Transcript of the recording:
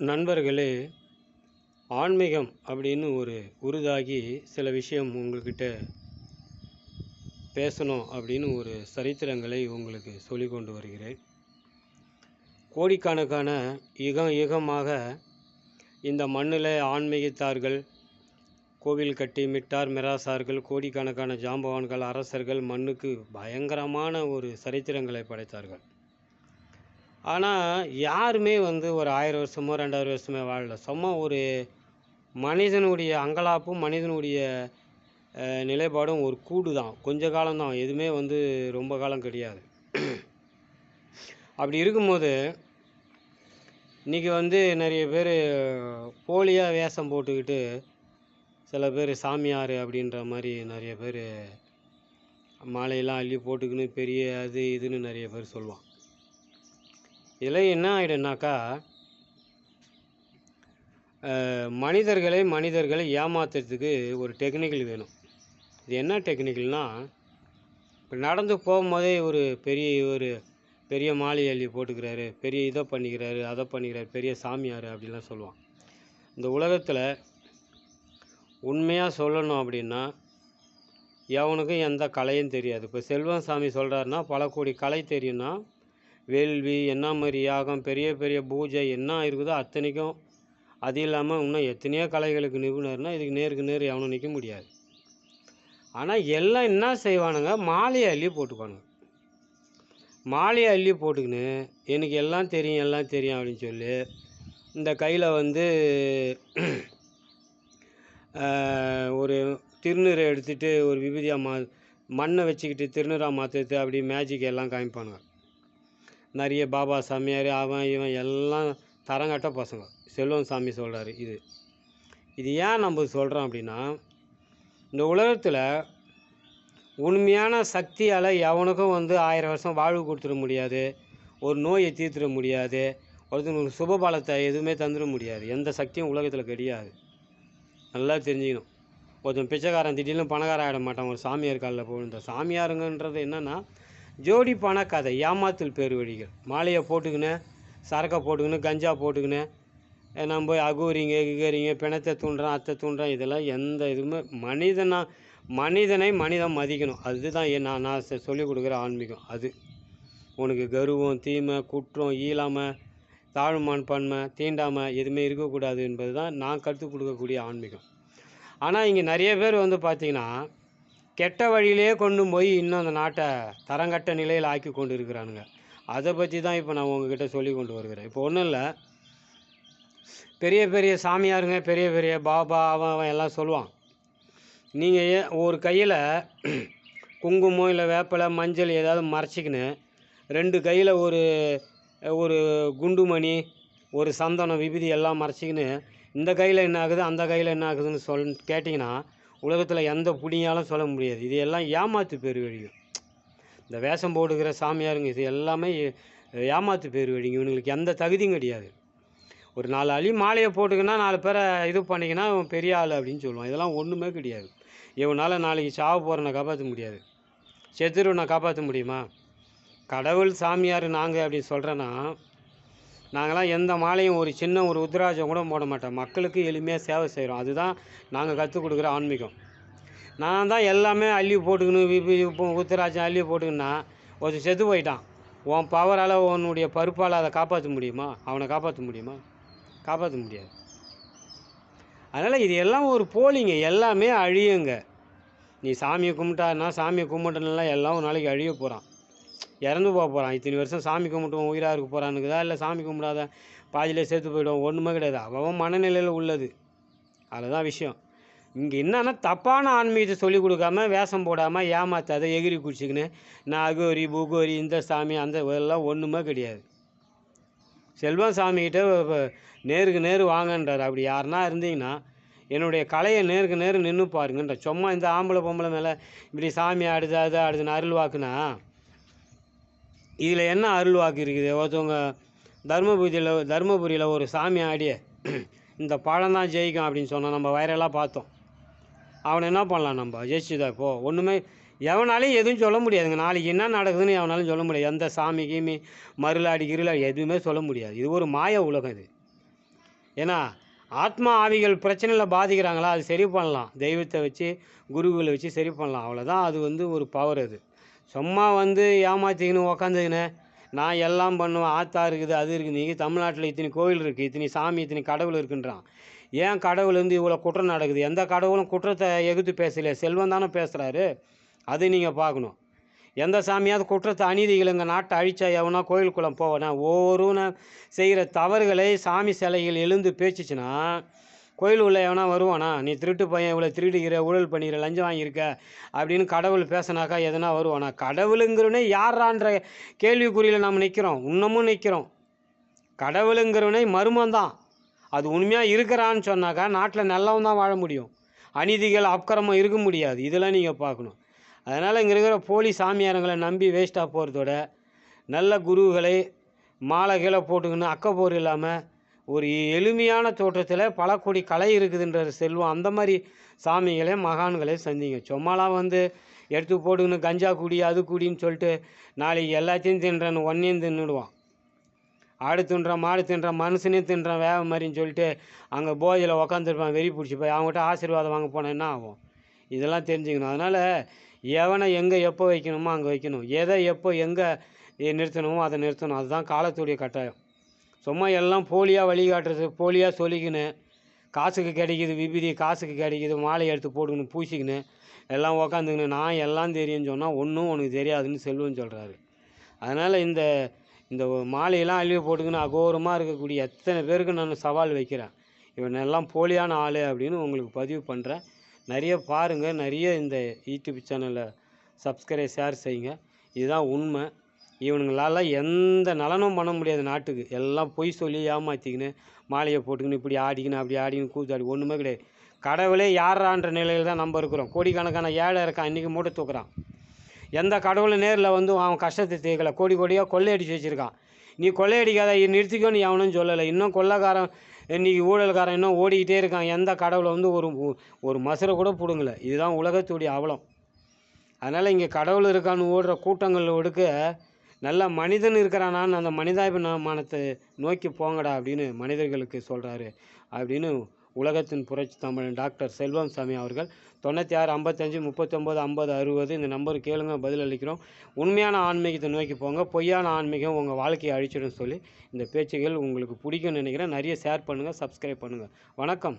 நண்பர்களே ஆன்மீகம் அப்படின்னு ஒரு உருதாகி சில விஷயம் உங்கள்கிட்ட பேசணும் அப்படின்னு ஒரு சரித்திரங்களை உங்களுக்கு சொல்லி கொண்டு வருகிறேன். கோடிக்கணக்கான யுகம் யுகமாக இந்த மண்ணில் ஆன்மீகத்தார்கள் கோவில் கட்டி மிட்டார் மிராசார்கள் கோடிக்கணக்கான ஜாம்பவான்கள் அரசர்கள் மண்ணுக்கு பயங்கரமான ஒரு சரித்திரங்களை படைத்தார்கள். ஆனால் யாருமே வந்து ஒரு ஆயிரம் வருஷமோ ரெண்டாயிரம் வருஷமோ வாழல. சும்மா ஒரு மனிதனுடைய அங்கலாப்பும் மனிதனுடைய நிலைப்பாடும் ஒரு கூடு தான் கொஞ்ச காலம்தான். எதுவுமே வந்து ரொம்ப காலம் கிடையாது. அப்படி இருக்கும்போது இன்றைக்கி வந்து நிறைய பேர் போலியாக வேஷம் போட்டுக்கிட்டு சில பேர் சாமியார் அப்படின்ற மாதிரி நிறைய பேர் மாலையெல்லாம் அள்ளி போட்டுக்கின்னு பெரிய அது இதுன்னு நிறைய பேர் சொல்லுவான் இதில் என்ன ஆகிடும்னாக்கா மனிதர்களை மனிதர்களை ஏமாத்துறதுக்கு ஒரு டெக்னிக்கல் வேணும். இது என்ன டெக்னிக்கல்னால் இப்போ நடந்து போகும்போதே ஒரு பெரிய ஒரு பெரிய மாலை அள்ளி போட்டுக்கிறாரு பெரிய இதை பண்ணிக்கிறாரு அதை பண்ணிக்கிறாரு பெரிய சாமியார் அப்படிலாம் சொல்லுவான் இந்த உலகத்தில் உண்மையாக சொல்லணும் அப்படின்னா எவனுக்கும் எந்த கலையும் தெரியாது. இப்போ செல்வம் சாமி சொல்கிறாருன்னா பல கோடி கலை தெரியும்னா வேள்வி என்ன மாதிரி யாகம் பெரிய பெரிய பூஜை என்ன இருக்குதோ அத்தனைக்கும் அது இல்லாமல் இன்னும் எத்தனையோ கலைகளுக்கு நிபுணர்னால் இதுக்கு நேருக்கு நேர் எவனும் நிற்க முடியாது. ஆனால் எல்லாம் என்ன செய்வானுங்க? மாலையை அள்ளி போட்டுக்குவானுங்க. மாலையை அள்ளி போட்டுக்கின்னு எனக்கு எல்லாம் தெரியும் எல்லாம் தெரியும் அப்படின்னு சொல்லி இந்த கையில் வந்து ஒரு திருநீரை எடுத்துகிட்டு ஒரு விபூதியாக மா மண்ணை வச்சுக்கிட்டு திருநீராக மாற்றுறது அப்படி மேஜிக் எல்லாம் காமிப்பானுங்க. நிறைய பாபா சாமியார் அவன் இவன் எல்லாம் தரங்கட்ட பசங்க. செல்வம் சாமி சொல்கிறாரு இது. இது ஏன் நம்ம சொல்கிறோம் அப்படின்னா இந்த உலகத்தில் உண்மையான சக்தியால் எவனுக்கும் வந்து ஆயிரம் வருஷம் வாழ்வு கொடுத்துட முடியாது ஒரு நோயை தீர்த்துட முடியாது ஒருத்தனுக்கு சுபபலத்தை எதுவுமே தந்துட முடியாது. எந்த சக்தியும் உலகத்தில் கிடையாது. நல்லா தெரிஞ்சுக்கணும். ஒருத்தன் பிச்சைக்காரன் திடீர்னு பணக்காரன் ஆகிட மாட்டான். ஒரு சாமியார் காலில் போகணும் இந்த சாமியாருங்கன்றது என்னென்னா ஜோடி பண கதை. ஏமாத்தல் பெருவழிகள் மாலையை போட்டுக்கின்னு சரக்கை போட்டுக்கின்னு கஞ்சா போட்டுக்கின்னு நம்ம போய் அகூரிங்க கிகரிங்க பிணத்தை தூண்டுறான் அத்தை தூண்டுறான் இதெல்லாம் எந்த இதுவுமே மனிதனா மனிதனை மனிதன் மதிக்கணும். அதுதான் என் நான் நான் சொல்லிக் கொடுக்குற ஆன்மீகம். அது. உனக்கு கர்வம் தீமை குற்றம் ஈழாமை தாழ்மான் பன்மை தீண்டாமை எதுவுமே இருக்கக்கூடாது என்பது தான் நான் கற்றுக் கொடுக்கக்கூடிய ஆன்மீகம். ஆனால் இங்கே நிறைய பேர் வந்து பார்த்திங்கன்னா கெட்ட வழியிலே கொண்டு போய் இன்னும் அந்த நாட்டை தரங்கட்ட நிலையில் ஆக்கி கொண்டு இருக்கிறானுங்க அதை பற்றி தான் இப்போ நான் உங்ககிட்ட சொல்லி கொண்டு வருகிறேன். இப்போ ஒன்றும் இல்லை. பெரிய பெரிய சாமியாருங்க பெரிய பெரிய பாபா அவன் அவன் எல்லாம் சொல்லுவான். நீங்கள் ஏன் ஒரு கையில் குங்குமம் இல்லை வேப்பிலை மஞ்சள் ஏதாவது மறைச்சிக்கின்னு ரெண்டு கையில் ஒரு ஒரு குண்டுமணி ஒரு சந்தனம் விபதி எல்லாம் மறைச்சிக்கின்னு இந்த கையில் என்ன ஆகுது அந்த கையில் என்ன ஆகுதுன்னு சொல் கேட்டிங்கன்னா உலகத்தில் எந்த புடியாலும் சொல்ல முடியாது. இது எல்லாம் ஏமாத்து பேர் வழியும் இந்த வேஷம் போடுகிற சாமியாருங்க இது எல்லாமே ஏமாத்து பேர் வழிங்க இவனுங்களுக்கு எந்த தகுதியும் கிடையாது. ஒரு நாலு அழி மாலையை போட்டுக்கினா நாலு பேரை இது பண்ணிங்கன்னா இவன் பெரிய ஆள் அப்படின்னு சொல்லுவான். இதெல்லாம் ஒன்றுமே கிடையாது. இவனால் நாளைக்கு சாவ போகிறனை காப்பாற்ற முடியாது. செத்துருவனை காப்பாற்ற முடியுமா? கடவுள் சாமியார் நாங்கள் அப்படின்னு சொல்கிறேன்னா நாங்களாம் எந்த மாலையும் ஒரு சின்ன ஒரு உத்ராஜம் கூட போட மாட்டோம். மக்களுக்கு எளிமையாக சேவை செய்கிறோம் அதுதான் நாங்கள் கற்றுக் கொடுக்குற ஆன்மீகம். நான் தான் எல்லாமே அள்ளி போட்டுக்கணும் விபி இப்போ உத்தராஜம் அள்ளி போட்டுக்கினா ஒருத்தன் செத்து போயிட்டான். உன் பவரால் உன்னுடைய பருப்பால் அதை காப்பாற்ற முடியுமா? அவனை காப்பாற்ற முடியுமா? காப்பாற்ற முடியாது. அதனால் இது எல்லாம் ஒரு போலிங்க. எல்லாமே அழியுங்க. நீ சாமியை கும்பிட்டான்னா சாமியை கும்பிட்டனால எல்லாம் ஒரு நாளைக்கு அழிய போகிறான் இறந்து போக போகிறான் இத்தனை வருஷம் சாமி கும்பிட்டுவன் உயிராக இருக்க போகிறானுக்குதா இல்லை சாமி கும்பிடாத பாதியிலே சேர்த்து போயிடுவோம் ஒன்றுமே கிடையாது. அவன் மனநிலையில் உள்ளது. அதுதான் விஷயம். இங்கே என்னன்னா தப்பான ஆன்மீகத்தை சொல்லிக் கொடுக்காம வேஷம் போடாமல் ஏமாத்தாத எகிரி குடிச்சிக்கின்னு நான் அகோரி பூகோரி இந்த சாமி அந்த இதெல்லாம் ஒன்றுமே கிடையாது. செல்வம் சாமிக்கிட்ட நேருக்கு நேர் வாங்கன்றார். அப்படி யாருன்னா இருந்தீங்கன்னா என்னுடைய கலையை நேருக்கு நேர் நின்று பாருங்கன்ற. சும்மா இந்த ஆம்பளை பொம்பளை மேலே இப்படி சாமி ஆடுது அது ஆடுதுன்னு அருள் வாக்குனா இதில் என்ன அருள் வாக்கு இருக்குது? ஒருத்தவங்க தர்மபுரியில் தர்மபுரியில் ஒரு சாமி ஆடிய இந்த பழம் தான் ஜெயிக்கும் அப்படின்னு சொன்னோம் நம்ம வைரலாக பார்த்தோம். அவனை என்ன பண்ணலாம் நம்ம? ஜெயிச்சுதா இப்போ ஒன்றுமே எவனாலையும் எதுவும் சொல்ல முடியாதுங்க. நாளைக்கு என்ன நடக்குதுன்னு எவனாலும் சொல்ல முடியாது. எந்த சாமி கீமி மருளாடி கிருளாடி எதுவுமே சொல்ல முடியாது. இது ஒரு மாய உலகம் இது. ஏன்னா ஆத்மா ஆவிகள் பிரச்சனையில் பாதிக்கிறாங்களா? அது சரி பண்ணலாம். தெய்வத்தை வச்சு குருவில் வச்சு சரி பண்ணலாம். அவ்வளோதான் அது வந்து ஒரு பவர் அது. சும்மா வந்து ஏமாற்றிக்கின்னு உக்காந்துக்கின்னு நான் எல்லாம் பண்ணுவேன் ஆத்தா இருக்குது அது இருக்குது. நீங்கள் தமிழ்நாட்டில் இத்தனை கோவில் இருக்குது இத்தனை சாமி இத்தனை கடவுள் இருக்குன்றான். ஏன் கடவுள் வந்து இவ்வளோ குற்றம் நடக்குது? எந்த கடவுளும் குற்றத்தை எகுத்து பேசலையே செல்வம் தானே பேசுகிறாரு அது நீங்கள் பார்க்கணும். எந்த சாமியாவது குற்றத்தை அநீதிகள் எங்கள் நாட்டை அழிச்சா எவனா கோயிலுக்குள்ளே போவேனா? ஒவ்வொரு செய்கிற தவறுகளை சாமி சிலைகள் எழுந்து பேச்சுச்சுன்னா கோயில் உள்ள எவனா வருவானா? நீ திருட்டு பையன் இவ்வளோ திருடுகிற ஊழல் பண்ணிக்கிற லஞ்சம் வாங்கியிருக்க அப்படின்னு கடவுள் பேசினாக்கா எதனா வருவானா? கடவுளுங்கிறவனே யாரான்ற கேள்விக்குறியில் நாம் நிற்கிறோம் இன்னமும் நிற்கிறோம் கடவுளுங்கிறவனே மர்மம் தான் அது உண்மையாக இருக்கிறான்னு சொன்னாக்கா நாட்டில் நல்லவன் தான் வாழ முடியும். அநீதிகள் அக்கிரமம் இருக்க முடியாது. இதெல்லாம் நீங்கள் பார்க்கணும். அதனால் இங்கே இருக்கிற போலி சாமியாரங்களை நம்பி வேஸ்ட்டாக போகிறதோட நல்ல குருவுகளை மாலை கீழே போட்டுக்கின்னு அக்கப்போர் இல்லாமல் ஒரு எளிமையான தோற்றத்தில் பல கோடி கலை இருக்குதுன்ற செல்வம் அந்த மாதிரி சாமிகளே மகான்களே சந்திங்க. சும்மாலாம் வந்து எடுத்து போட்டுக்கின்னு கஞ்சா குடி அது குடின்னு சொல்லிட்டு நாளைக்கு எல்லாத்தையும் தின்றேன்னு ஒன்றையும் தின்னுடுவான். ஆடு தின்றான் மாடு தின்றான் மனுஷனையும் தின்றான் வேக மாதிரின்னு சொல்லிட்டு அங்கே போதையில் உக்காந்துருப்பான் வெறி பிடிச்சி போய் அவங்ககிட்ட ஆசீர்வாதம் வாங்க போனால் என்ன ஆகும்? இதெல்லாம் தெரிஞ்சுக்கணும். அதனால் எவனை எங்கே எப்போ வைக்கணுமோ அங்கே வைக்கணும். எதை எப்போ எங்கே நிறுத்தணுமோ அதை நிறுத்தணும். அதுதான் காலத்துடைய கட்டாயம். சும்மா எல்லாம் போலியாக வழிகாட்டுறது போலியாக சொல்லிக்கின்னு காசுக்கு கிடைக்குது விபூதி காசுக்கு கிடைக்குது மாலை எடுத்து போட்டுக்கின்னு பூசிக்கின்னு எல்லாம் உக்காந்துக்கின்னு நான் எல்லாம் தெரியும்னு சொன்னால் ஒன்றும் உனக்கு தெரியாதுன்னு செல்வம் சொல்கிறாரு அதனால் இந்த இந்த மாலையெல்லாம் அழிவு போட்டுக்கின்னு அகோரமாக இருக்கக்கூடிய எத்தனை பேருக்கு நான் சவால் வைக்கிறேன். இவன் எல்லாம் போலியான ஆள் அப்படின்னு உங்களுக்கு பதிவு பண்ணுறேன் நிறைய பாருங்கள் நிறைய இந்த யூடியூப் சேனலை சப்ஸ்கிரைப் ஷேர் செய்யுங்க. இதுதான் உண்மை. இவனுங்களால் எந்த நலனும் பண்ண முடியாது நாட்டுக்கு. எல்லாம் பொய் சொல்லி ஏமாற்றிக்கின்னு மாலையை போட்டுக்கின்னு இப்படி ஆடிக்கின்னு அப்படி ஆடிக்கின்னு கூத்தாடி ஒன்றுமே கிடையாது. கடவுளே யாரான்ற நிலையில் தான் நம்ம இருக்கிறோம். கோடிக்கணக்கான ஏழை இருக்கான் இன்றைக்கி மூட்டை தூக்குறான். எந்த கடவுளும் நேரில் வந்து அவன் கஷ்டத்தை தீர்க்கல. கோடி கோடியாக கொள்ளையடிச்சு வச்சுருக்கான். நீ கொள்ளையடிக்காத இது நிறுத்திக்கோன்னு எவனும் சொல்லலை. இன்னும் கொள்ளைக்காரன் இன்றைக்கி ஊழல்காரன் இன்னும் ஓடிக்கிட்டே இருக்கான். எந்த கடவுளை வந்து ஒரு ஒரு மசுரை கூட பிடுங்கல. இதுதான் உலகத்துடைய அவலம். அதனால் இங்கே கடவுள் இருக்கான்னு ஓடுற கூட்டங்கள் ஒடுக்க நல்ல மனிதன் இருக்கிறானான்னு அந்த மனிதாபிமானத்தை நோக்கி போங்கடா அப்படின்னு மனிதர்களுக்கு சொல்கிறாரு அப்படின்னு உலகத்தின் புரட்சி தமிழன் டாக்டர் செல்வம் சாமி அவர்கள் தொண்ணூற்றி ஆறு ஐம்பத்தஞ்சு முப்பத்தொம்போது ஐம்பது அறுபது இந்த நம்பருக்கு கேளுங்க பதில் அளிக்கிறோம். உண்மையான ஆன்மீகத்தை நோக்கி போங்க பொய்யான ஆன்மீகம் உங்கள் வாழ்க்கையை அழிச்சிடும் சொல்லி இந்த பேச்சுகள் உங்களுக்கு பிடிக்கும்னு நினைக்கிறேன். நிறைய ஷேர் பண்ணுங்கள் சப்ஸ்கிரைப் பண்ணுங்கள் வணக்கம்.